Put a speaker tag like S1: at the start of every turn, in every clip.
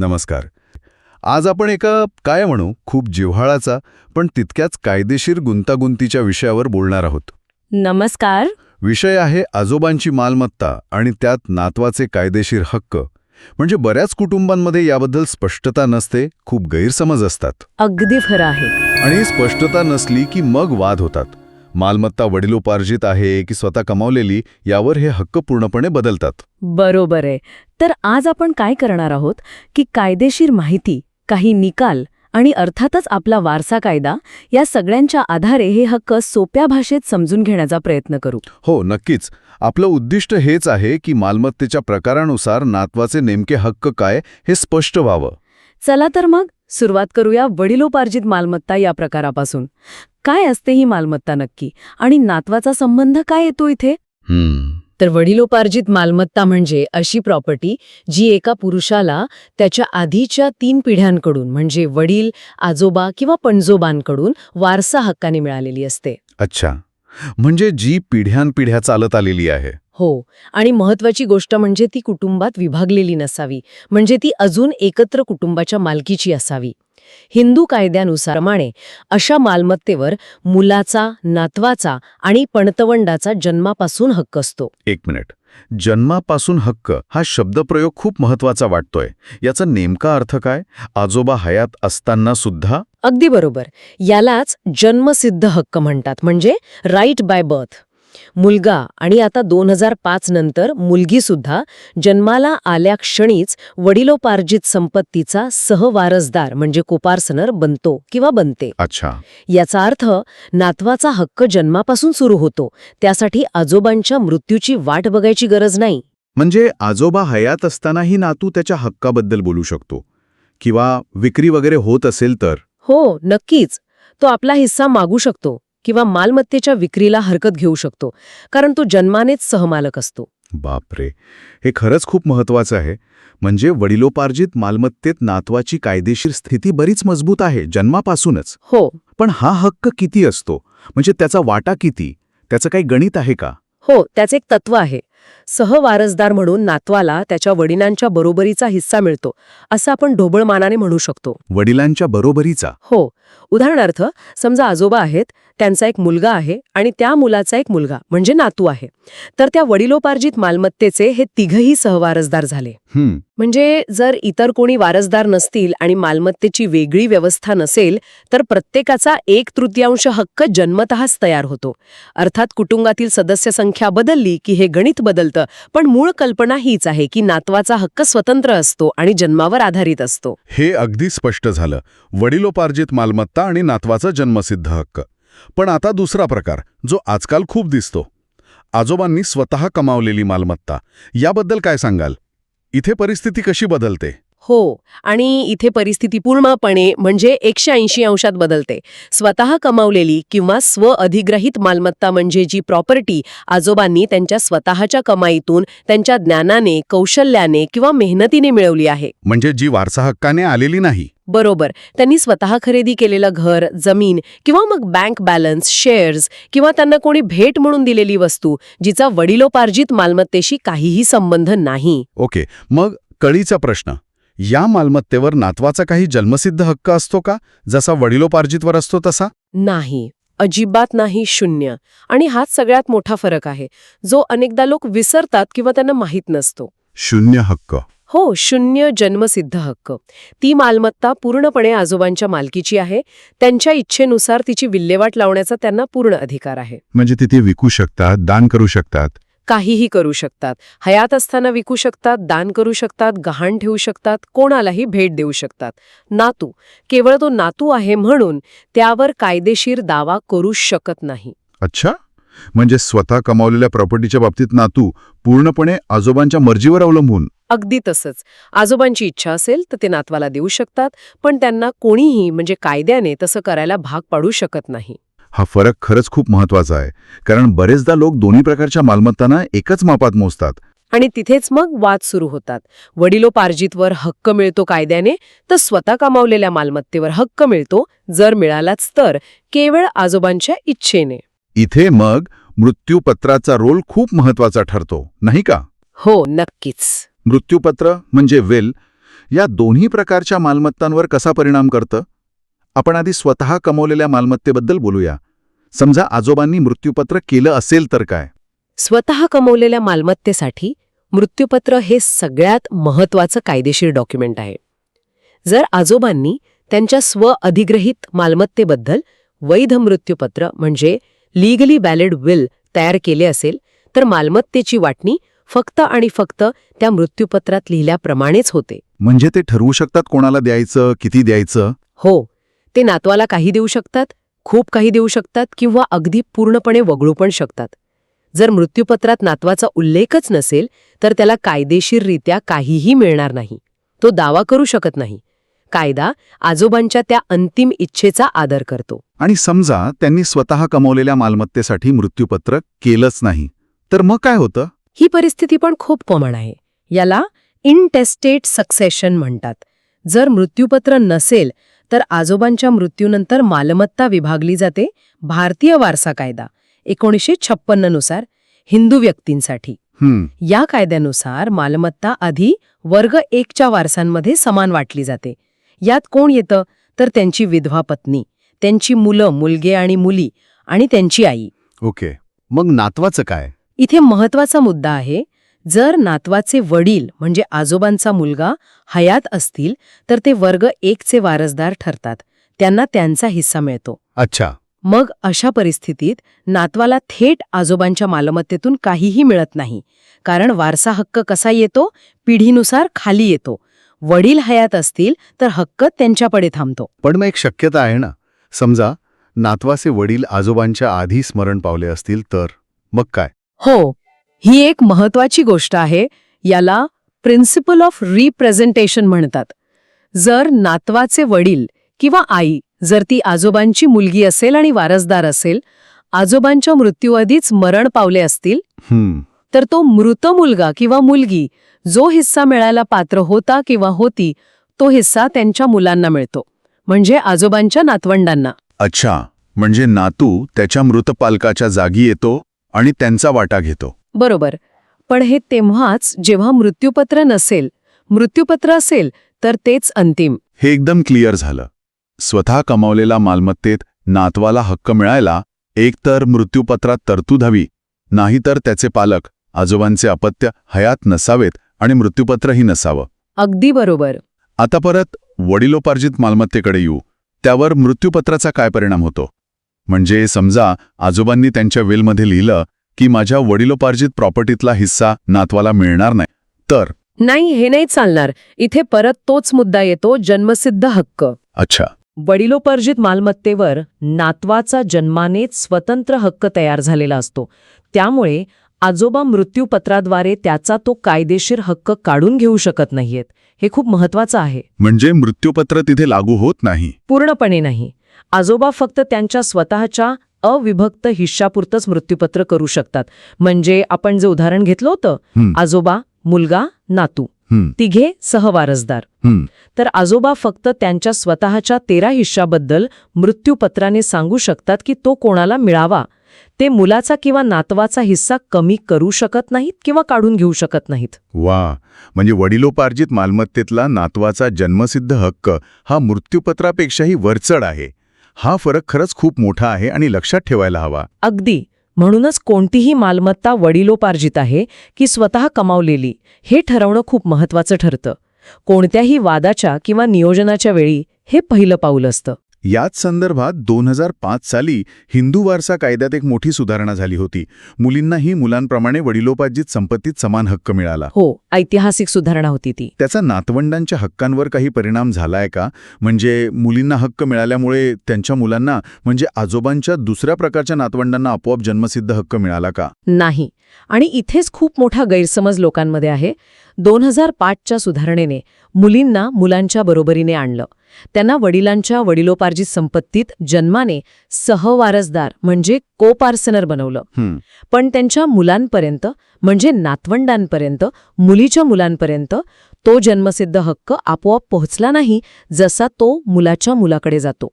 S1: नमस्कार. आज आपण एका काय म्हणू खूप जिव्हाळाचा पण तितक्याच कायदेशीर गुंतागुंतीच्या विषयावर बोलणार आहोत.
S2: नमस्कार.
S1: विषय आहे आजोबांची मालमत्ता आणि त्यात नातवाचे कायदेशीर हक्क. म्हणजे बऱ्याच कुटुंबांमध्ये याबद्दल स्पष्टता नसते खूप गैरसमज असतात.
S2: अगदी खरं आहे.
S1: आणि स्पष्टता नसली की मग वाद होतात. मालमत्ता वडिलोपार्जित आहे की स्वतः कमावलेली यावर हे हक्क पूर्णपणे बदलतात.
S2: बरोबर आहे. तर आज आपण काय करणार आहोत? की कायदेशीर माहिती काही निकाल आणि अर्थातच आपला वारसा कायदा या सगळ्यांच्या आधारे हे हक्क सोप्या भाषेत समजून घेण्याचा प्रयत्न करू.
S1: हो नक्कीच. आपलं उद्दिष्ट हेच आहे की मालमत्तेच्या प्रकारानुसार नातवाचे नेमके हक्क काय हे स्पष्ट व्हावं.
S2: चला तर मग सुरुवात करूया वडिलोपार्जित मालमत्ता या प्रकारापासून. काय असते ही मालमत्ता नक्की? आणि नातवाचा संबंध काय येतो इथे? तर वडिलोपार्जित मालमत्ता म्हणजे अशी प्रॉपर्टी जी एका पुरुषाला त्याच्या आधीच्या तीन पिढ्यांकडून म्हणजे वडील आजोबा किंवा पणजोबांकडून वारसा हक्काने मिळालेली असते.
S1: अच्छा. म्हणजे जी पिढ्यानपिढ्या चालत आलेली आहे.
S2: हो. आणि महत्वाची गोष्ट म्हणजे ती कुटुंबात विभागलेली नसावी. म्हणजे ती अजून एकत्र कुटुंबाच्या मालकीची असावी. हिंदू कायद्यानुसारमाणे अशा मालमत्तेवर मुलाचा नातवाचा आणि पणतवंडाचा जन्मापासून हक्क असतो.
S1: एक मिनिट. जन्मापासून हक्क हा शब्दप्रयोग खूप महत्त्वाचा वाटतोय. याचा नेमका अर्थ काय? आजोबा हयात असताना सुद्धा?
S2: अगदी बरोबर. यालाच जन्मसिद्ध हक्क म्हणतात. म्हणजे राईट बाय बर्थ मुलगा आणि आता दोन हजार पाच नंतर मुलगीसुद्धा जन्माला आल्या क्षणीच वडिलोपार्जित संपत्तीचा सहवारसदार म्हणजे कोपार्सनर बनतो किंवा बनते.
S1: अच्छा.
S2: याचा अर्थ नातवाचा हक्क जन्मापासून सुरू होतो. त्यासाठी आजोबांच्या मृत्यूची वाट बघायची गरज नाही.
S1: म्हणजे आजोबा हयात असतानाही नातू त्याच्या हक्काबद्दल बोलू शकतो? किंवा विक्री वगैरे होत असेल तर?
S2: हो नक्कीच. तो आपला हिस्सा मागू शकतो. किंवा मालमत्तेच्या विक्रीला हरकत घेऊ शकतो कारण तो जन्मानेच सहमालक असतो.
S1: बापरे! हे खरंच खूप महत्वाचं आहे. म्हणजे वडिलोपार्जित मालमत्तेत नातवाची कायदेशीर स्थिती बरीच मजबूत आहे जन्मापासूनच.
S2: हो.
S1: पण हा हक्क किती असतो? म्हणजे त्याचा वाटा किती? त्याचं काही गणित आहे का?
S2: हो त्याचे एक तत्व आहे. सहवारसदार म्हणून नातवाला त्याच्या वडिलांच्या बरोबरीचा हिस्सा मिळतो असं आपण ढोबळमानाने म्हणू शकतो.
S1: वडिलांच्या बरोबरीचा?
S2: हो. उदाहरणार्थ समजा आजोबा आहेत त्यांचा एक मुलगा आहे आणि त्या मुलाचा एक मुलगा म्हणजे नातू आहे. तर त्या वडिलोपार्जित मालमत्तेचे हे तिघही सहवारसदार झाले. म्हणजे जर इतर कोणी वारसदार नसतील आणि मालमत्तेची वेगळी व्यवस्था नसेल तर प्रत्येकाचा एक तृतीयांश हक्क जन्मतःच तयार होतो. अर्थात कुटुंबातील सदस्य संख्या बदलली की हे गणित बदलतं पण मूळ कल्पना हीच आहे की नातवाचा हक्क स्वतंत्र असतो आणि जन्मावर आधारित असतो.
S1: हे अगदी स्पष्ट झालं. वडिलोपार्जित मालमत्ता आणि नातवाचा जन्मसिद्ध हक्क. पण आता दुसरा प्रकार जो आजकाल खूप दिसतो. आजोबांनी स्वतः कमावलेली मालमत्ता. याबद्दल काय सांगाल? इथे परिस्थिती कशी बदलते?
S2: हो आणि इथे परिस्थिती पूर्णपणे म्हणजे एकशे ऐंशी अंशात बदलते. स्वतः कमावलेली किंवा स्व अधिग्रहित मालमत्ता म्हणजे जी प्रॉपर्टी आजोबांनी त्यांच्या स्वतःच्या कमाईतून त्यांच्या ज्ञानाने कौशल्याने किंवा मेहनतीने मिळवली आहे.
S1: म्हणजे जी वारसा हक्काने आलेली नाही.
S2: बरोबर. त्यांनी स्वतः खरेदी केलेलं घर जमीन किंवा मग बँक बॅलन्स शेअर्स किंवा त्यांना कोणी भेट म्हणून दिलेली वस्तू जिचा वडिलोपार्जित मालमत्तेशी काहीही संबंध नाही.
S1: ओके. मग कळीचा प्रश्न. या मालमत्तेवर नातवाचा काही जन्मसिद्ध हक्क असतो का? जसा वडिलोपार्जितवर असतो तसा?
S2: नाही. अजिबात नाही शून्य. आणि हाच सगळ्यात मोठा फरक आहे. जो अनेकदा लोक विसरतात किंवा त्यांना माहीत नसतो.
S1: शून्य हक्क.
S2: हो शून्य जन्मसिद्ध हक्क. ती मालमत्ता पूर्णपणे आजोबांच्या मालकीची आहे. त्यांच्या इच्छेनुसार तिची विल्हेवाट लावण्याचा त्यांना पूर्ण अधिकार आहे.
S1: म्हणजे तिथे विकू शकतात दान करू शकतात?
S2: काहीही करू शकतात. हयात असताना विकू शकतात दान करू शकतात गहाण ठेवू शकतात कोणालाही भेट देऊ शकतात. नातू. केवळ तो नातू आहे म्हणून त्यावर कायदेशीर दावा करू शकत नाही.
S1: अच्छा. म्हणजे स्वतः कमावलेल्या प्रॉपर्टीच्या बाबतीत नातू पूर्णपणे आजोबांच्या मर्जीवर अवलंबून?
S2: अगदी तसंच. आजोबांची इच्छा असेल तर ते नातवाला देऊ शकतात पण त्यांना कोणीही म्हणजे कायद्याने तसं करायला भाग पाडू शकत नाही.
S1: हा फरक खरंच खूप महत्त्वाचा आहे. कारण बरेचदा लोक दोन्ही प्रकारच्या मालमत्तांना एकच मापात मोजतात.
S2: आणि तिथेच मग वाद सुरू होतात. वडिलोपार्जितवर हक्क मिळतो कायद्याने तर स्वतः कमावलेल्या मालमत्तेवर हक्क मिळतो जर मिळालाच तर केवळ आजोबांच्या इच्छेने.
S1: इथे मग मृत्यूपत्राचा रोल खूप महत्त्वाचा ठरतो नाही का?
S2: हो नक्कीच.
S1: मृत्यूपत्र म्हणजे वेल या दोन्ही प्रकारच्या मालमत्तांवर कसा परिणाम करतं? आपण आधी स्वतः कमवलेल्या मालमत्तेबद्दल बोलूया. समजा आजोबांनी मृत्यूपत्र केलं असेल तर काय?
S2: स्वतः कमवलेल्या मालमत्तेसाठी मृत्यूपत्र हे सगळ्यात महत्वाचं कायदेशीर डॉक्युमेंट आहे. जर आजोबांनी त्यांच्या स्व अधिग्रहित मालमत्तेबद्दल वैध मृत्यूपत्र म्हणजे लिगली बॅलेड विल तयार केले असेल तर मालमत्तेची वाटणी फक्त आणि फक्त त्या मृत्यूपत्रात लिहिल्याप्रमाणेच होते.
S1: म्हणजे ते ठरवू शकतात कोणाला द्यायचं किती द्यायचं?
S2: हो ते नातवाला काही देऊ शकतात खूप काही देऊ शकतात किंवा अगदी पूर्णपणे वगळू पण शकतात. जर मृत्यूपत्रात नातवाचा उल्लेखच नसेल तर त्याला कायदेशीररित्या काहीही मिळणार नाही. तो दावा करू शकत नाही. कायदा आजोबांच्या त्या अंतिम इच्छेचा आदर करतो.
S1: आणि समजा त्यांनी स्वतः कमवलेल्या मालमत्तेसाठी मृत्यूपत्र केलंच नाही तर मग काय होतं?
S2: ही परिस्थिती पण खूप कॉमन आहे. याला इनटेस्टेट सक्सेशन म्हणतात. जर मृत्यूपत्र नसेल तर आजोबांच्या मृत्यूनंतर मालमत्ता विभागली जाते भारतीय वारसा कायदा एकोणीसशे छप्पन्ननुसार हिंदू व्यक्तींसाठी. या कायद्यानुसार मालमत्ता आधी वर्ग एकच्या वारसांमध्ये समान वाटली जाते. यात कोण येतं? तर त्यांची विधवा पत्नी त्यांची मुलं मुलगे आणि मुली आणि त्यांची आई.
S1: ओके. मग नातवाचं काय?
S2: इथे महत्त्वाचा मुद्दा आहे जर नातवाचे वडील म्हणजे आजोबांचा मुलगा हयात असतील तर ते वर्ग एकचे वारसदार ठरतात. त्यांना त्यांचा हिस्सा मिळतो.
S1: अच्छा.
S2: मग अशा परिस्थितीत नातवाला थेट आजोबांच्या मालमत्तेतून काहीही मिळत नाही. कारण वारसा हक्क कसा येतो? पिढीनुसार खाली येतो. वडील हयात असतील तर हक्क त्यांच्याकडे थांबतो.
S1: पण मग एक शक्यता आहे ना. समजा नातवाचे वडील आजोबांच्या आधी स्मरण पावले असतील तर. मग काय?
S2: हो ही एक महत्वाची गोष्ट आहे याला प्रिन्सिपल ऑफ रिप्रेझेंटेशन म्हणतात. जर नातवाचे वडील किंवा आई जर ती आजोबांची मुलगी असेल आणि वारसदार असेल आजोबांच्या मृत्यूआधीच मरण पावले असतील तर तो मृत मुलगा किंवा मुलगी जो हिस्सा मिळायला पात्र होता किंवा होती तो हिस्सा त्यांच्या मुलांना मिळतो म्हणजे आजोबांच्या नातवंडांना.
S1: अच्छा म्हणजे नातू त्याच्या मृत पालकाच्या जागी येतो? आणि त्यांचा वाटा घेतो.
S2: बरोबर. पण हे तेव्हाच जेव्हा मृत्यूपत्र नसेल मृत्यूपत्र असेल तर तेच अंतिम.
S1: हे एकदम क्लिअर झालं. स्वतः कमावलेला मालमत्तेत नातवाला हक्क मिळायला एकतर मृत्यूपत्रात तरतूद हवी नाहीतर त्याचे पालक आजोबांचे अपत्य हयात नसावेत आणि मृत्यूपत्रही नसावं.
S2: अगदी बरोबर.
S1: आता परत वडिलोपार्जित मालमत्तेकडे येऊ. त्यावर मृत्यूपत्राचा काय परिणाम होतो? म्हणजे समजा आजोबांनी त्यांच्या वेलमध्ये लिहिलं की माझ्या वडिलोपार्जित प्रॉपर्टीतला हिस्सा नातवाला मिळणार नाही. तर?
S2: नाही हे नाही चालणार. इथे परत तोच मुद्दा येतो जन्मसिद्ध हक्क.
S1: अच्छा.
S2: वडिलोपर्जित मालमत्तेवर नातवाचा जन्मानेच स्वतंत्र हक्क तयार झालेला असतो. त्यामुळे आजोबा मृत्यूपत्राद्वारे त्याचा तो कायदेशीर हक्क काढून घेऊ शकत नाहीयेत. हे खूप महत्वाचं आहे.
S1: म्हणजे मृत्यूपत्र तिथे लागू होत नाही.
S2: पूर्णपणे नाही. आजोबा फक्त त्यांच्या स्वतःच्या अविभक्त हिश्शापुरतंच मृत्यूपत्र करू शकतात. म्हणजे आपण जे उदाहरण घेतलं होतं आजोबा मुलगा नातू तिघे सहवारसदार. तर आजोबा फक्त त्यांच्या स्वतःच्या तेरा हिश्शाबद्दल मृत्यूपत्राने सांगू शकतात की तो कोणाला मिळावा. ते मुलाचा किंवा नातवाचा हिस्सा कमी करू शकत नाहीत किंवा काढून घेऊ शकत नाहीत.
S1: वा. म्हणजे वडिलोपार्जित मालमत्तेतला नातवाचा जन्मसिद्ध हक्क हा मृत्यूपत्रापेक्षाही वरचढ आहे. हा फरक खरंच खूप मोठा आहे आणि लक्षात ठेवायला हवा.
S2: अगदी. म्हणूनच कोणतीही मालमत्ता वडिलोपार्जित आहे की स्वतः कमावलेली हे ठरवणं खूप महत्वाचं ठरतं. कोणत्याही वादाच्या किंवा नियोजनाच्या वेळी हे पहिलं पाऊल असतं.
S1: याच संदर्भात दोन हजार पाच साली हिंदू वारसा कायद्यात एक मोठी सुधारणा झाली होती. मुलींनाही मुलांप्रमाणे वडिलोपार्जित संपत्तीत समान हक्क मिळाला.
S2: हो ऐतिहासिक सुधारणा होती ती.
S1: त्याचा नातवंडांच्या हक्कांवर काही परिणाम झालाय का? म्हणजे मुलींना हक्क मिळाल्यामुळे त्यांच्या मुलांना म्हणजे आजोबांच्या दुसऱ्या प्रकारच्या नातवंडांना आपोआप जन्मसिद्ध हक्क मिळाला का?
S2: नाही. आणि इथेच खूप मोठा गैरसमज लोकांमध्ये आहे. दोन हजार पाचच्या सुधारणेने मुलींना मुलांच्या बरोबरीने आणलं. त्यांना वडिलांच्या वडिलोपार्जित संपत्तीत जन्माने सहवारसदार म्हणजे कोपार्सनर बनवलं. पण त्यांच्या मुलांपर्यंत म्हणजे नातवंडांपर्यंत मुलीच्या मुलांपर्यंत तो जन्मसिद्ध हक्क आपोआप पोहोचला नाही जसा तो मुलाच्या मुलाकडे जातो.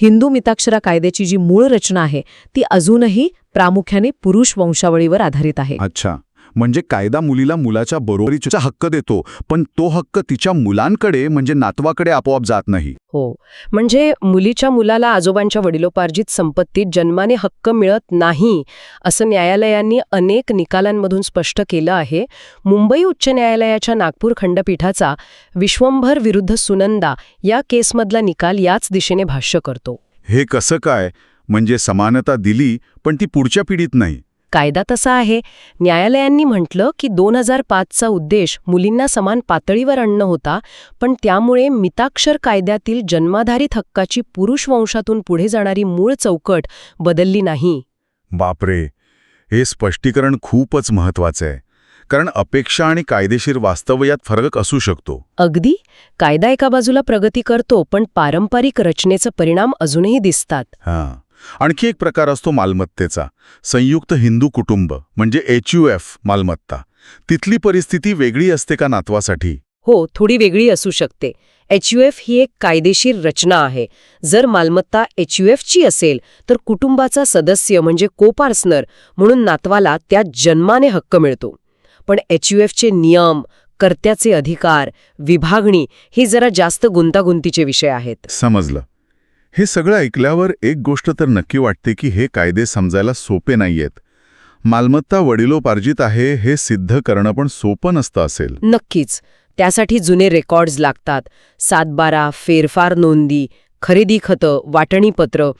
S2: हिंदू मिताक्षरा कायद्याची जी मूळ रचना आहे ती अजूनही प्रामुख्याने पुरुष वंशावळीवर आधारित आहे.
S1: अच्छा. म्हणजे कायदा मुलीला मुलाच्या बरोबरीचा हक्क देतो पण तो हक्क तिच्या मुलांकडे म्हणजे नातवाकडे आपोआप जात नाही.
S2: हो. म्हणजे मुलीच्या मुलाला आजोबांच्या वडिलोपार्जित संपत्तीत जन्माने हक्क मिळत नाही असं न्यायालयांनी अनेक निकालांमधून स्पष्ट केलं आहे. मुंबई उच्च न्यायालयाच्या नागपूर खंडपीठाचा विश्वंभर विरुद्ध सुनंदा या केसमधला निकाल याच दिशेने भाष्य करतो.
S1: हे कसं काय? म्हणजे समानता दिली पण ती पुढच्या पिढीत नाही.
S2: कायदा तसा आहे. न्यायालयांनी म्हटलं की दोन हजार पाचचा उद्देश मुलींना समान पातळीवर आणणं होता पण त्यामुळे मिताक्षर कायद्यातील जन्माधारित हक्काची पुरुष वंशातून पुढे जाणारी मूळ चौकट बदलली नाही.
S1: बापरे! हे स्पष्टीकरण खूपच महत्वाचं आहे कारण अपेक्षा आणि कायदेशीर वास्तव यात फरक असू शकतो.
S2: अगदी? कायदा एका बाजूला प्रगती करतो पण पारंपरिक रचनेचे परिणाम अजूनही दिसतात.
S1: हां. आणखी एक प्रकार असतो मालमत्तेचा. संयुक्त हिंदू कुटुंब म्हणजे एच यू एफ मालमत्ता. तिथली परिस्थिती वेगळी असते का नातवासाठी?
S2: हो थोडी वेगळी असू शकते. एच यू एफ ही एक कायदेशीर रचना आहे. जर मालमत्ता एच यू एफची असेल तर कुटुंबाचा सदस्य म्हणजे कोपार्सनर म्हणून नातवाला त्या जन्माने हक्क मिळतो. पण एच यू एफचे नियम कर्त्याचे अधिकार विभागणी ही जरा जास्त गुंतागुंतीचे विषय आहेत.
S1: समजलं. हे सगळं ऐकल्यावर एक गोष्ट तर नक्की वाटते की हे कायदे समजायला सोपे नाहीयेत. मालमत्ता वडिलोपार्जित आहे हे सिद्ध करणं पण सोपं नसतं असेल.
S2: नक्कीच. त्यासाठी जुने रेकॉर्ड्स लागतात. सातबारा फेरफार नोंदी खरेदी खतं वाटणीपत्र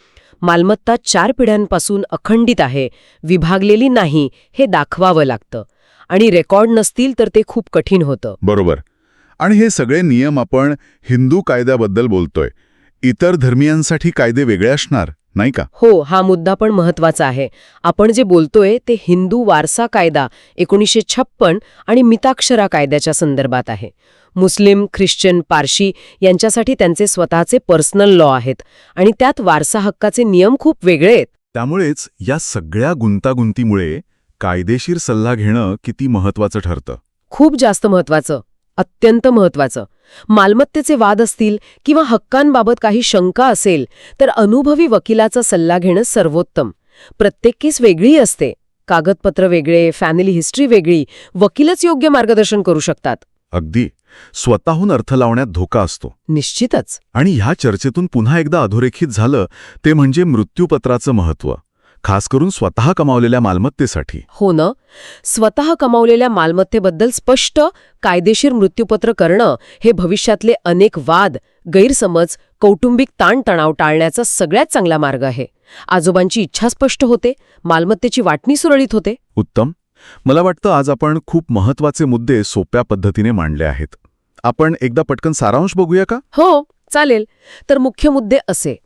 S2: मालमत्ता चार पिढ्यांपासून अखंडित आहे. विभागलेली नाही हे दाखवावं लागतं. आणि रेकॉर्ड नसतील तर ते खूप कठीण होतं.
S1: बरोबर. आणि हे सगळे नियम आपण हिंदू कायद्याबद्दल बोलतोय. इतर धर्मियांसाठी कायदे वेगळे असणार नाही का?
S2: हो हा मुद्दा पण महत्त्वाचा आहे. आपण जे बोलतोय ते हिंदू वारसा कायदा एकोणीसशे छप्पन आणि मिताक्षरा कायद्याच्या संदर्भात आहे. मुस्लिम ख्रिश्चन पारशी यांच्यासाठी त्यांचे स्वतःचे पर्सनल लॉ आहेत आणि त्यात वारसा हक्काचे नियम खूप वेगळे आहेत.
S1: त्यामुळेच या सगळ्या गुंतागुंतीमुळे कायदेशीर सल्ला घेणं किती महत्वाचं ठरतं?
S2: खूप जास्त महत्वाचं अत्यंत महत्वाचं मालमत्तेचे वाद असतील किंवा हक्कांबाबत काही शंका असेल तर अनुभवी वकिलाचा सल्ला घेणं सर्वोत्तम. प्रत्येक केस वेगळी असते. कागदपत्र वेगळे फॅमिली हिस्ट्री वेगळी वकीलच योग्य मार्गदर्शन करू शकतात.
S1: अगदी. स्वतःहून अर्थ लावण्यात धोका असतो.
S2: निश्चितच.
S1: आणि ह्या चर्चेतून पुन्हा एकदा अधोरेखित झालं ते म्हणजे मृत्यूपत्राचं महत्त्व. खास करून स्वतः कमावलेल्या मालमत्तेसाठी.
S2: हो न. स्वतः कमावलेल्या मालमत्तेबद्दल स्पष्ट कायदेशीर मृत्यूपत्र करणं हे भविष्यातले अनेक वाद गैरसमज कौटुंबिक ताणतणाव टाळण्याचा सगळ्यात चांगला मार्ग आहे. आजोबांची इच्छा स्पष्ट होते मालमत्तेची वाटणी सुरळीत होते.
S1: उत्तम. मला वाटतं आज आपण खूप महत्त्वाचे मुद्दे सोप्या पद्धतीने मांडले आहेत. आपण एकदा पटकन सारांश बघूया का?
S2: हो चालेल. तर मुख्य मुद्दे असे.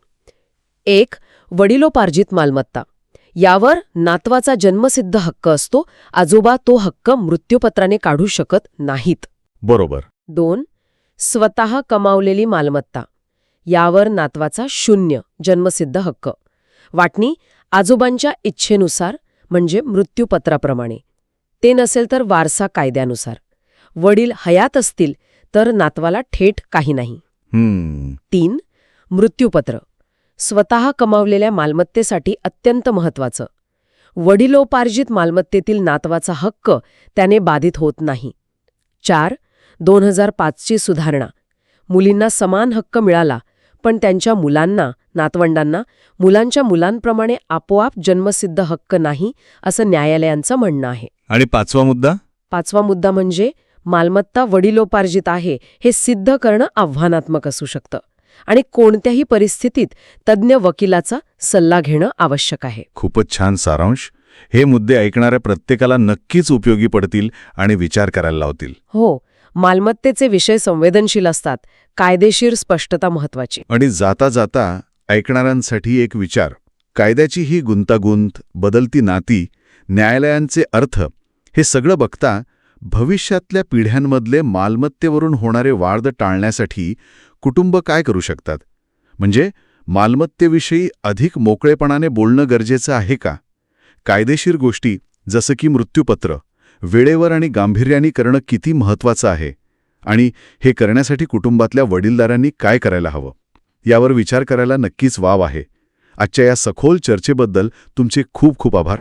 S2: एक वडिलोपार्जित मालमत्ता. यावर नातवाचा जन्मसिद्ध हक्क असतो आजोबा तो हक्क मृत्यूपत्राने काढू शकत नाहीत.
S1: बरोबर.
S2: दोन स्वतः कमावलेली मालमत्ता. यावर नातवाचा शून्य जन्मसिद्ध हक्क. वाटणी आजोबांच्या इच्छेनुसार म्हणजे मृत्यूपत्राप्रमाणे. ते नसेल तर वारसा कायद्यानुसार. वडील हयात असतील तर नातवाला थेट काही नाही. तीन मृत्यूपत्र. स्वतः कमावलेल्या मालमत्तेसाठी अत्यंत महत्वाचं वडिलोपार्जित मालमत्तेतील नातवाचा हक्क त्याने बाधित होत नाही. चार दोन हजार पाचची सुधारणा. मुलींना समान हक्क मिळाला पण त्यांच्या मुलांना नातवंडांना मुलांच्या मुलांप्रमाणे आपोआप जन्मसिद्ध हक्क नाही असं न्यायालयांचं म्हणणं आहे.
S1: आणि पाचवा मुद्दा?
S2: पाचवा मुद्दा म्हणजे मालमत्ता वडिलोपार्जित आहे हे सिद्ध करणं आव्हानात्मक असू शकतं. आणि कोणत्याही परिस्थितीत तज्ज्ञ वकिलाचा सल्ला घेणं आवश्यक आहे.
S1: खूपच छान सारांश. हे मुद्दे ऐकणाऱ्या प्रत्येकाला नक्कीच उपयोगी पडतील आणि विचार करायला लावतील.
S2: हो मालमत्तेचे विषय संवेदनशील असतात कायदेशीर स्पष्टता महत्वाची
S1: आणि जाता जाता ऐकणाऱ्यांसाठी एक विचार कायद्याची ही गुंतागुंत बदलती नाती न्यायालयांचे अर्थ हे सगळं बघता भविष्यातल्या पिढ्यांमधले मालमत्तेवरून होणारे वाद टाळण्यासाठी कुटुंब काय करू शकतात? म्हणजे मालमत्तेविषयी अधिक मोकळेपणाने बोलणं गरजेचं आहे का? कायदेशीर गोष्टी जसं की मृत्यूपत्र वेळेवर आणि गांभीर्याने करणं किती महत्वाचं आहे? आणि हे करण्यासाठी कुटुंबातल्या वडीलदारांनी काय करायला हवं? यावर विचार करायला नक्कीच वाव आहे. आजच्या या सखोल चर्चेबद्दल तुमचे खूप खूप आभार.